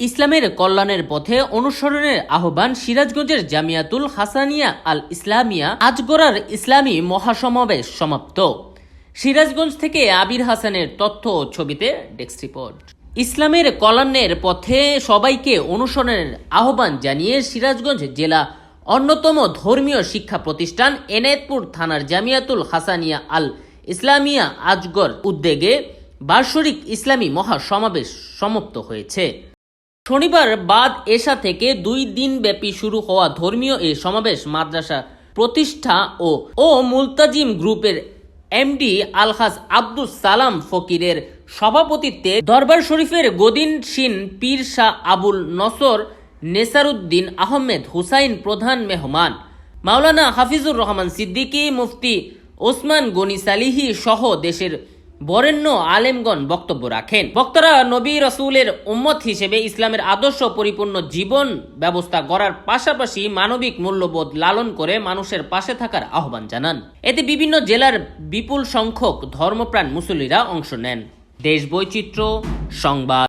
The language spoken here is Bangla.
ইসলামের কল্যাণের পথে অনুসরণের আহ্বান সিরাজগঞ্জের জামিয়াতুল হাসানিয়া আল ইসলামিয়া আজগরার ইসলামী মহাসমাবেশ সমাপ্ত। সিরাজগঞ্জ থেকে আবির হাসানের তথ্য ও ছবিতে ডেস্ক রিপোর্ট। ইসলামের কল্যাণের পথে সবাইকে অনুসরণের আহ্বান জানিয়ে সিরাজগঞ্জ জেলা অন্যতম ধর্মীয় শিক্ষা প্রতিষ্ঠান এনায়েতপুর থানার জামিয়াতুল হাসানিয়া আল ইসলামিয়া আজগর উদ্যোগে বার্ষরিক ইসলামী মহাসমাবেশ সমাপ্ত হয়েছে। শনিবার বাদ এশা থেকে দুই দিন ব্যাপী শুরু হওয়া ধর্মীয় এই সমাবেশ মাদ্রাসা প্রতিষ্ঠা ও ও মুলতাজিম গ্রুপের এমডি আলহাজ আব্দুস সালাম ফকিরের সভাপতিত্বে দরবার শরীফের গদিন সিন পীর শাহ আবুল নসর নেসারুদ্দিন আহমেদ হুসাইন প্রধান মেহমান, মাওলানা হাফিজুর রহমান সিদ্দিকী, মুফতি ওসমান গনি সালিহি সহ দেশের বরেণ্য আলেমগণ বক্তব্য রাখেন। বক্তারা নবী রসুলের উম্মত হিসেবে ইসলামের আদর্শ পরিপূর্ণ জীবন ব্যবস্থা গড়ার পাশাপাশি মানবিক মূল্যবোধ লালন করে মানুষের পাশে থাকার আহ্বান জানান। এতে বিভিন্ন জেলার বিপুল সংখ্যক ধর্মপ্রাণ মুসলিরা অংশ নেন। দেশ বৈচিত্র্য সংবাদ